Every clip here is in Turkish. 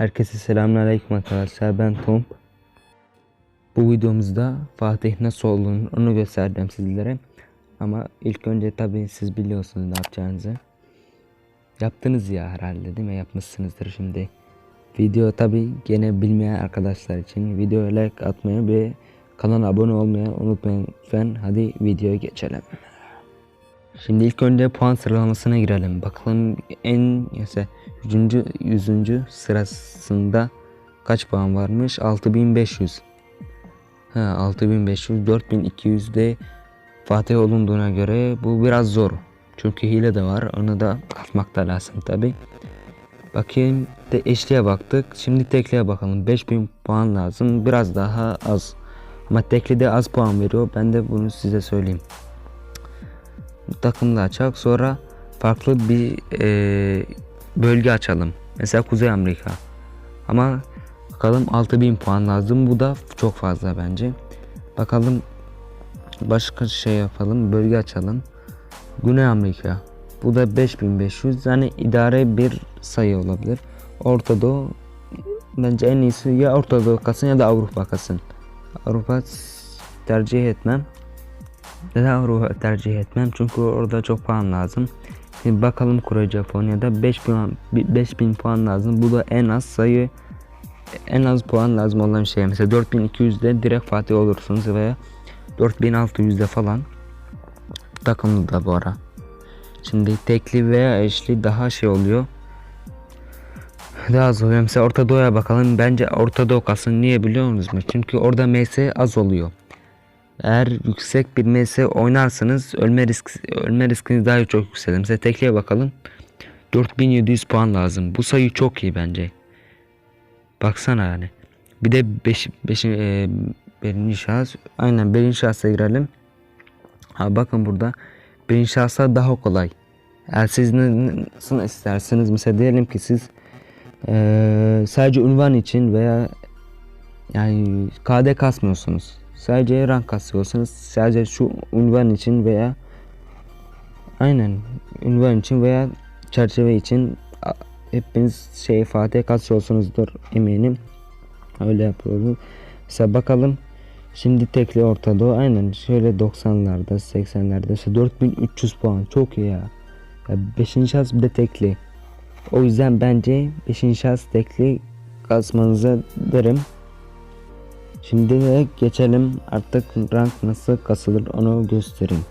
Herkese selamünaleyküm arkadaşlar. Ben Tom. Bu videomuzda Fatih nasıl olduğunu onu göstereceğim sizlere. Ama ilk önce tabii siz biliyorsunuz ne yapacağınızı. Yaptınız ya herhalde değil mi? Yapmışsınızdır şimdi. Video tabii gene bilmeyen arkadaşlar için videoya like atmayı ve kanala abone olmayı unutmayın lütfen. Hadi videoya geçelim. Şimdi ilk önce puan sıralamasına girelim. Bakalım en mesela 100. 100. sırasında kaç puan varmış? 6500. Ha 6500 4200 de Fatih olunduğuna göre bu biraz zor. Çünkü hile de var. Onu da katmak da lazım tabi. Bakayım de eşliğe baktık. Şimdi tekliğe bakalım. 5000 puan lazım. Biraz daha az. Ama tekli de az puan veriyor. Ben de bunu size söyleyeyim takımda açak sonra farklı bir e, bölge açalım. Mesela Kuzey Amerika. Ama bakalım 6000 puan lazım. Bu da çok fazla bence. Bakalım başka şey yapalım. Bölge açalım. Güney Amerika. Bu da 5500. Yani idare bir sayı olabilir. Orta Doğu bence en iyisi ya Orta Doğu ya da Avrupa kalsın. Avrupa tercih etmem. Neden Avrupa tercih etmem? Çünkü orada çok puan lazım. Şimdi bakalım Kore Japonya'da 5 puan 5000 puan lazım. Bu da en az sayı en az puan lazım olan şey. Mesela 4200'de direkt Fatih olursunuz veya 4600'de falan takımlı da bu ara. Şimdi tekli veya eşli daha şey oluyor. Daha az oluyor. Mesela Orta Doğu'ya bakalım. Bence Orta Doğu kalsın. Niye biliyor musunuz? Çünkü orada MS az oluyor. Eğer yüksek bir MS oynarsanız ölme risk ölme riskiniz daha çok yükselir. Mesela tekliğe bakalım. 4700 puan lazım. Bu sayı çok iyi bence. Baksana yani. Bir de 5 5 e, birinci şahıs. Aynen birinci şahsa girelim. Ha bakın burada birinci şahsa daha kolay. Eğer siz nasıl isterseniz mesela diyelim ki siz e, sadece unvan için veya yani KD kasmıyorsunuz Sadece rank kasıyorsanız sadece şu unvan için veya aynen unvan için veya çerçeve için hepiniz şey Fatih kasıyorsunuzdur eminim. Öyle yapıyoruz. Mesela bakalım şimdi tekli ortada aynen şöyle 90'larda 80'lerde işte 4300 puan çok iyi ya. ya 5. şans bir de tekli. O yüzden bence 5. şans tekli kasmanızı derim. Şimdi de geçelim artık rank nasıl kasılır onu göstereyim.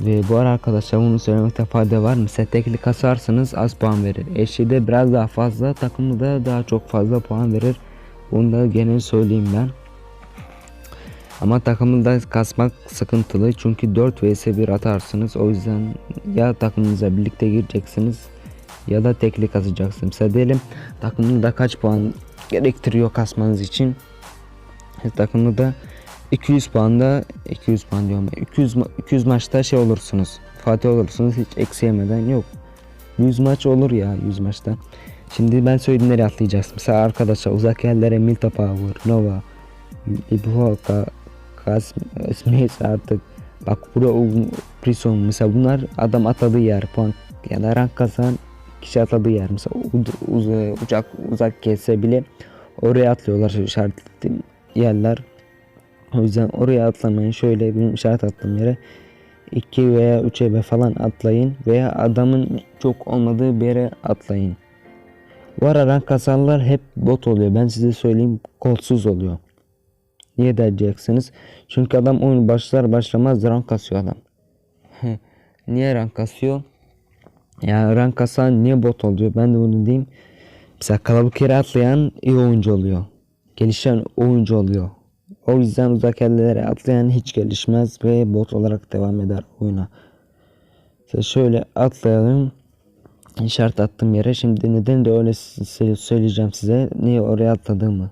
Ve bu ara arkadaşlar bunu söylemekte fayda var. Mesela tekli kasarsanız az puan verir. Eşi de biraz daha fazla takımı da daha çok fazla puan verir. Bunu da gene söyleyeyim ben. Ama takımında kasmak sıkıntılı çünkü 4 vs 1 atarsınız. O yüzden ya takımınıza birlikte gireceksiniz ya da tekli kasacaksınız. Mesela diyelim takımında kaç puan gerektiriyor kasmanız için takımda da 200 puanda 200 puan diyorum 200 200 maçta şey olursunuz. Fatih olursunuz hiç eksi yemeden yok. 100 maç olur ya 100 maçta. Şimdi ben söylediğim nereye atlayacaksın. Mesela arkadaşlar uzak yerlere Milta Power, Nova, Ibuhoka, Kas, Smith artık bak bura Prison mesela bunlar adam atladığı yer puan ya da rank kazan kişi atladığı yer mesela uz, uçak uzak kesse bile oraya atlıyorlar işaretli yerler. O yüzden oraya atlamayın. Şöyle bir işaret attım yere. 2 veya 3 ebe falan atlayın veya adamın çok olmadığı bir yere atlayın. Bu ara rank kasanlar hep bot oluyor. Ben size söyleyeyim kolsuz oluyor. Niye diyeceksiniz? Çünkü adam oyun başlar başlamaz rank kasıyor adam. niye rank kasıyor? Ya rank kasan niye bot oluyor? Ben de bunu diyeyim. Mesela kalabalık yere atlayan iyi oyuncu oluyor gelişen oyuncu oluyor. O yüzden uzak yerlere atlayan hiç gelişmez ve bot olarak devam eder oyuna. İşte şöyle atlayalım. İşaret attım yere. Şimdi neden de öyle söyleyeceğim size. Niye oraya atladığımı.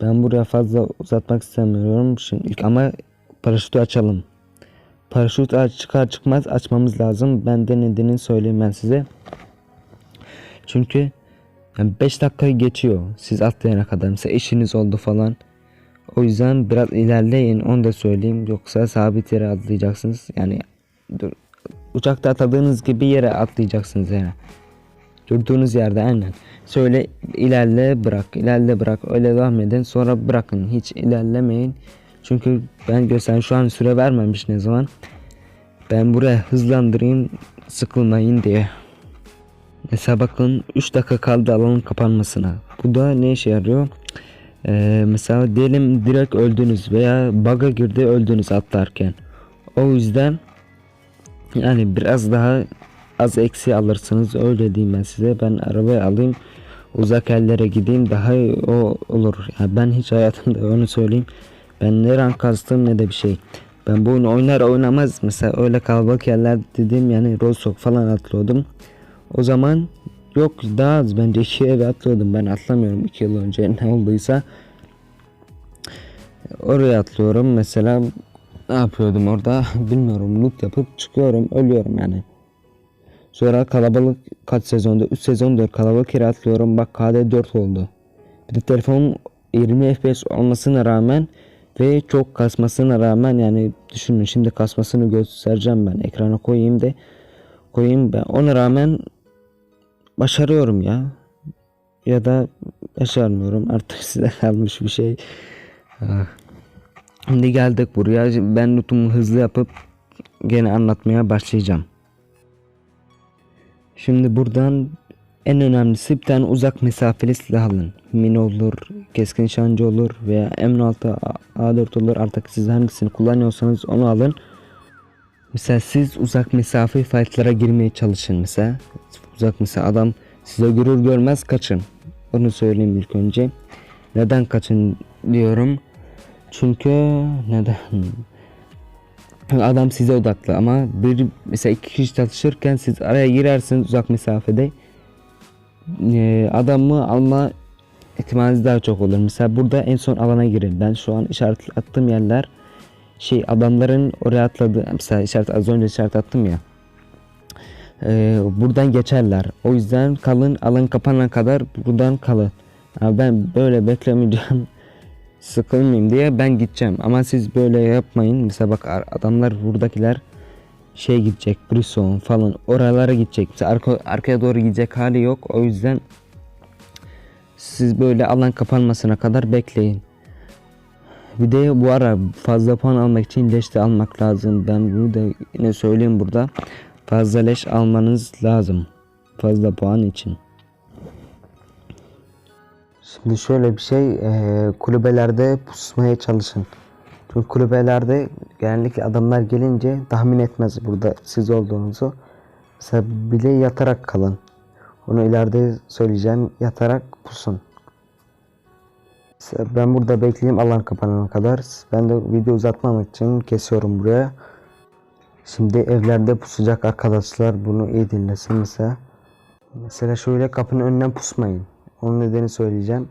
Ben buraya fazla uzatmak istemiyorum. Şimdi ilk ama paraşütü açalım. Paraşüt aç- çıkar çıkmaz açmamız lazım. Ben de nedenini söyleyeyim ben size. Çünkü 5 dakika geçiyor siz atlayana kadar. Mesela işiniz oldu falan. O yüzden biraz ilerleyin onu da söyleyeyim. Yoksa sabit yere atlayacaksınız. Yani dur, uçakta atladığınız gibi yere atlayacaksınız yani. Durduğunuz yerde aynen. Söyle ilerle bırak ilerle bırak öyle devam edin sonra bırakın hiç ilerlemeyin. Çünkü ben gösteren şu an süre vermemiş ne zaman. Ben buraya hızlandırayım sıkılmayın diye. Mesela bakın 3 dakika kaldı alanın kapanmasına. Bu da ne işe yarıyor? Ee, mesela diyelim direkt öldünüz veya bug'a girdi öldünüz atlarken. O yüzden yani biraz daha az eksi alırsınız öyle diyeyim ben size. Ben arabayı alayım uzak yerlere gideyim daha o olur. Yani ben hiç hayatımda onu söyleyeyim. Ben ne rank kastım ne de bir şey. Ben bu oyunu oynar oynamaz mesela öyle kalabalık yerler dediğim yani Rosok falan atlıyordum. O zaman yok daha az. Bence iki eve atlıyordum ben atlamıyorum iki yıl önce. Ne olduysa. Oraya atlıyorum. Mesela ne yapıyordum orada? Bilmiyorum. Loot yapıp çıkıyorum. Ölüyorum yani. Sonra kalabalık kaç sezonda? 3 sezondur kalabalık yere atlıyorum. Bak KD 4 oldu. Bir de telefonum 20 FPS olmasına rağmen ve çok kasmasına rağmen yani düşünün şimdi kasmasını göstereceğim ben. Ekrana koyayım da koyayım ben. Ona rağmen başarıyorum ya ya da başarmıyorum artık size kalmış bir şey. Ah. Şimdi geldik buraya ben lootumu hızlı yapıp gene anlatmaya başlayacağım. Şimdi buradan en önemlisi bir tane uzak mesafeli silah alın. Mini olur, keskin nişancı olur veya M16 A4 olur artık siz hangisini kullanıyorsanız onu alın. Mesela siz uzak mesafe fightlara girmeye çalışın mesela. Uzak mesela adam size görür görmez kaçın. Onu söyleyeyim ilk önce. Neden kaçın diyorum. Çünkü neden? Adam size odaklı ama bir mesela iki kişi çalışırken siz araya girersiniz uzak mesafede Ee, adamı alma ihtimaliniz daha çok olur. Mesela burada en son alana girin. Ben şu an işaret attığım yerler şey adamların oraya atladığı mesela işaret az önce işaret attım ya. Ee, buradan geçerler. O yüzden kalın alan kapanana kadar buradan kalın. Yani ben böyle beklemeyeceğim. Sıkılmayayım diye ben gideceğim. Ama siz böyle yapmayın. Mesela bak ar- adamlar buradakiler şey gidecek. Brisson falan oralara gidecek. Mesela arka, arkaya doğru gidecek hali yok. O yüzden siz böyle alan kapanmasına kadar bekleyin. Bir de bu ara fazla puan almak için leş de almak lazım. Ben bunu da yine söyleyeyim burada. Fazla leş almanız lazım. Fazla puan için. Şimdi şöyle bir şey eee, kulübelerde pusmaya çalışın. Çünkü kulübelerde genellikle adamlar gelince tahmin etmez burada siz olduğunuzu. Mesela bile yatarak kalın. Onu ileride söyleyeceğim. Yatarak pusun. Mesela ben burada bekleyeyim alan kapanana kadar. Ben de video uzatmamak için kesiyorum buraya. Şimdi evlerde pusacak arkadaşlar bunu iyi dinlesin mesela. Mesela şöyle kapının önünden pusmayın. Onun nedeni söyleyeceğim.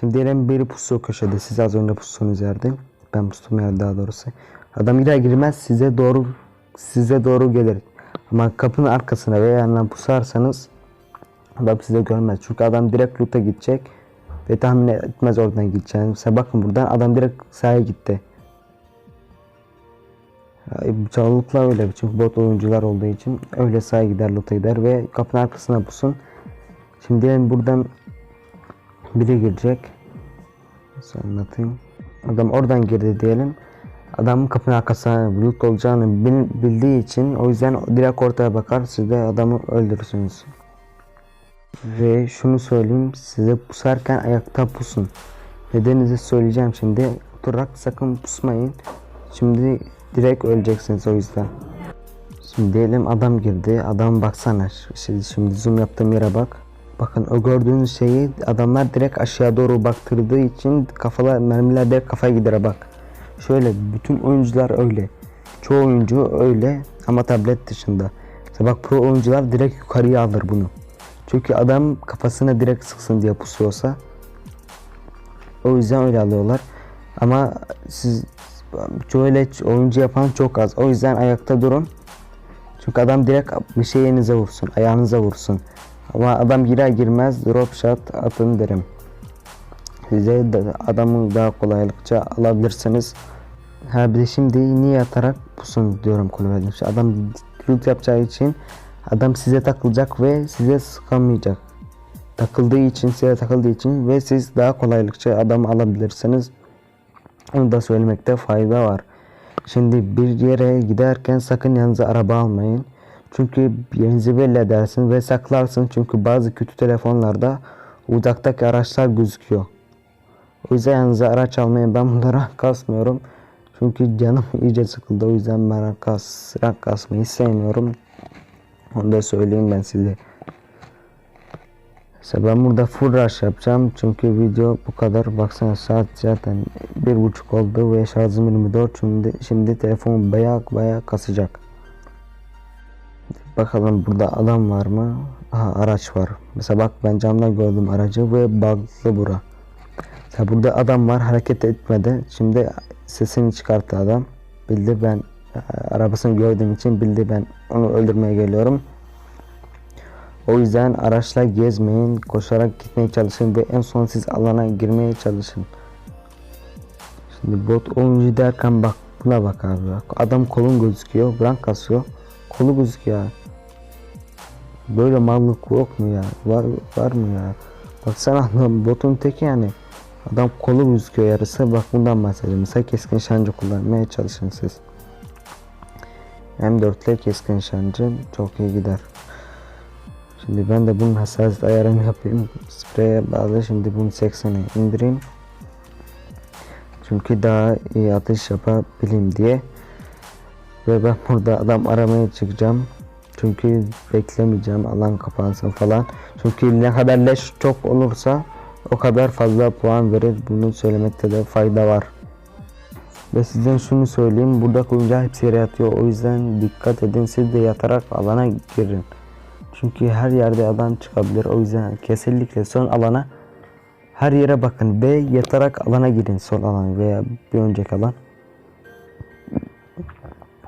Şimdi diyelim biri pusuyor köşede. Siz az önce pustunuz yerde. Ben pustum yerde daha doğrusu. Adam girer girmez size doğru size doğru gelir. Ama kapının arkasına veya yanından pusarsanız adam size görmez. Çünkü adam direkt loot'a gidecek ve tahmin etmez oradan gideceğini. Mesela bakın buradan adam direkt sahaya gitti. Ya, Çoğunlukla öyle çünkü bot oyuncular olduğu için öyle sahaya gider loot'a gider ve kapının arkasına pusun. Şimdi diyelim buradan biri girecek. Nasıl anlatayım? Adam oradan girdi diyelim. Adam kapının arkasına loot olacağını bil- bildiği için o yüzden direkt ortaya bakar siz de adamı öldürürsünüz. Ve şunu söyleyeyim size pusarken ayakta pusun. Nedeninizi söyleyeceğim şimdi. Oturarak sakın pusmayın. Şimdi direkt öleceksiniz o yüzden. Şimdi diyelim adam girdi. Adam baksana. Şimdi, şimdi zoom yaptığım yere bak. Bakın o gördüğünüz şeyi adamlar direkt aşağı doğru baktırdığı için kafalar mermiler direkt kafaya gider bak. Şöyle bütün oyuncular öyle. Çoğu oyuncu öyle ama tablet dışında. Mesela bak pro oyuncular direkt yukarıya alır bunu. Çünkü adam kafasına direkt sıksın diye pusuyorsa O yüzden öyle alıyorlar. Ama siz şöyle oyuncu yapan çok az. O yüzden ayakta durun. Çünkü adam direkt bir şeyinize vursun, ayağınıza vursun. Ama adam girer girmez drop shot atın derim. Size de adamı daha kolaylıkça alabilirsiniz. Ha bir de şimdi niye yatarak pusun diyorum kulübede. İşte Adam loot yapacağı için adam size takılacak ve size sıkamayacak. Takıldığı için size takıldığı için ve siz daha kolaylıkça adam alabilirsiniz. Onu da söylemekte fayda var. Şimdi bir yere giderken sakın yanınıza araba almayın. Çünkü yerinizi belli edersin ve saklarsın. Çünkü bazı kötü telefonlarda uzaktaki araçlar gözüküyor. O yüzden yanınıza araç almayın. Ben bunlara kasmıyorum. Çünkü canım iyice sıkıldı. O yüzden ben rank, kas, kasmayı sevmiyorum. Onu da söyleyeyim ben size. İşte ben burada full rush yapacağım. Çünkü video bu kadar. Baksana saat zaten bir buçuk oldu ve şarjım 24. Şimdi, şimdi telefon bayağı bayağı kasacak. Bakalım burada adam var mı? Aha araç var. Mesela bak ben camdan gördüm aracı ve bug'lı bura. Mesela burada adam var hareket etmedi. Şimdi sesini çıkarttı adam. Bildi ben e, arabasını gördüğüm için bildi ben onu öldürmeye geliyorum. O yüzden araçla gezmeyin, koşarak gitmeye çalışın ve en son siz alana girmeye çalışın. Şimdi bot oyuncu derken bak buna bak abi bak. Adam kolun gözüküyor, rank kasıyor. Kolu gözüküyor. Böyle mallık yok mu ya? Var var mı ya? Baksana adam botun teki yani. Adam kolu gözüküyor yarısı. Bak bundan bahsediyorum. Mesela keskin şancı kullanmaya çalışın siz. M4 ile keskin şancı çok iyi gider. Şimdi ben de bunun hassasiyet ayarını yapayım. Spreye bağlı şimdi bunu 80'e indireyim. Çünkü daha iyi atış yapabileyim diye. Ve ben burada adam aramaya çıkacağım. Çünkü beklemeyeceğim alan kapansın falan. Çünkü ne kadar leş çok olursa o kadar fazla puan verir. Bunu söylemekte de fayda var. Ve sizden şunu söyleyeyim. Burada oyuncular hepsi yere yatıyor. O yüzden dikkat edin. Siz de yatarak alana girin. Çünkü her yerde adam çıkabilir. O yüzden kesinlikle son alana her yere bakın ve yatarak alana girin son alan veya bir önceki alan.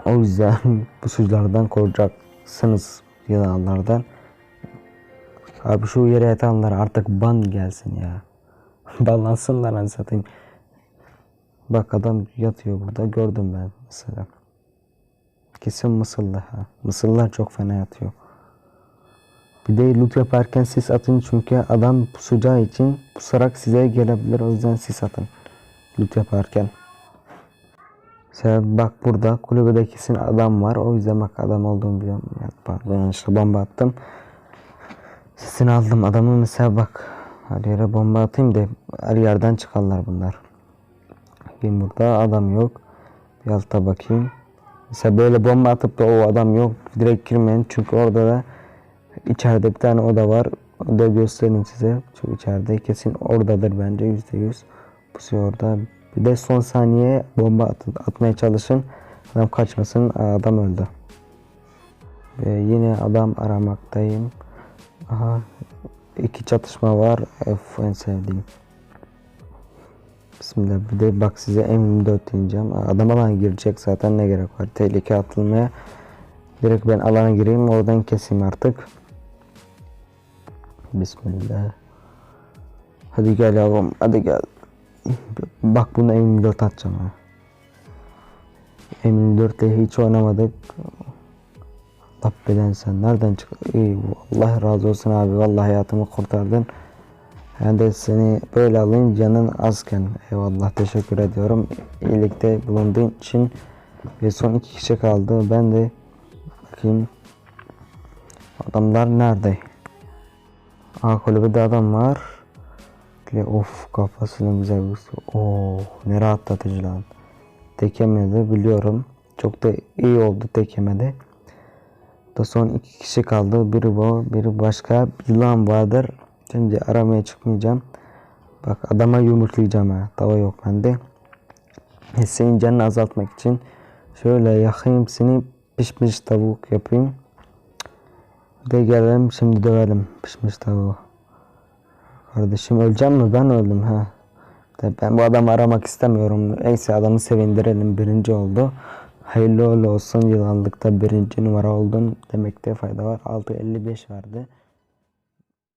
O yüzden bu suçlardan koruyacaksınız yılanlardan. Abi şu yere yatanlar artık ban gelsin ya. Banlansınlar hani satayım. Bak adam yatıyor burada gördüm ben mesela. Kesin mısırlı ha. Mısırlar çok fena yatıyor. Bir de loot yaparken sis atın çünkü adam pusacağı için pusarak size gelebilir. O yüzden sis atın. Loot yaparken. Mesela bak burada kulübede kesin adam var. O yüzden bak adam olduğunu biliyorum. Pardon yanlışlıkla bomba attım. Sesini aldım adamı mesela bak. Her yere bomba atayım da her yerden çıkarlar bunlar. Bakayım burada adam yok. Bir alta bakayım. Mesela böyle bomba atıp da o adam yok. Direkt girmeyin çünkü orada da İçeride bir tane oda var. O da göstereyim size. Çünkü içeride kesin oradadır bence yüzde yüz. Pusuyor orada. Bir de son saniye bomba at- atmaya çalışın. Adam kaçmasın. Adam öldü. Ve yine adam aramaktayım. Aha iki çatışma var. F en sevdiğim. Bismillah. Bir de bak size M24 diyeceğim. Adam alana girecek zaten ne gerek var. Tehlike atılmaya. Direkt ben alana gireyim oradan keseyim artık. Bismillah. Hadi gel yavrum hadi gel. Bak bunu M24 atacağım ha. M24 ile hiç oynamadık. Allah belen sen nereden çık? İyi Allah razı olsun abi vallahi hayatımı kurtardın. Ben de seni böyle alayım canın azken. Eyvallah teşekkür ediyorum. İyilikte bulunduğun için. Ve son iki kişi kaldı. Ben de bakayım. Adamlar nerede? Aa kulübede adam var. Le of kafasını güzel vurdu. Oh ne rahatlatıcı lan. Tek yemedi biliyorum. Çok da iyi oldu tek yemedi. Da son iki kişi kaldı. Biri bu, biri başka. Yılan vardır. Şimdi aramaya çıkmayacağım. Bak adama yumurtlayacağım ha. Tava yok bende. Senin canını azaltmak için şöyle yakayım seni pişmiş tavuk yapayım. De gelelim şimdi dövelim pişmiş tavuğu. Kardeşim öleceğim mi? Ben öldüm ha. Ben bu adamı aramak istemiyorum. Neyse adamı sevindirelim. Birinci oldu. Hayırlı uğurlu olsun. Yılanlıkta birinci numara oldun demekte fayda var. 6.55 verdi.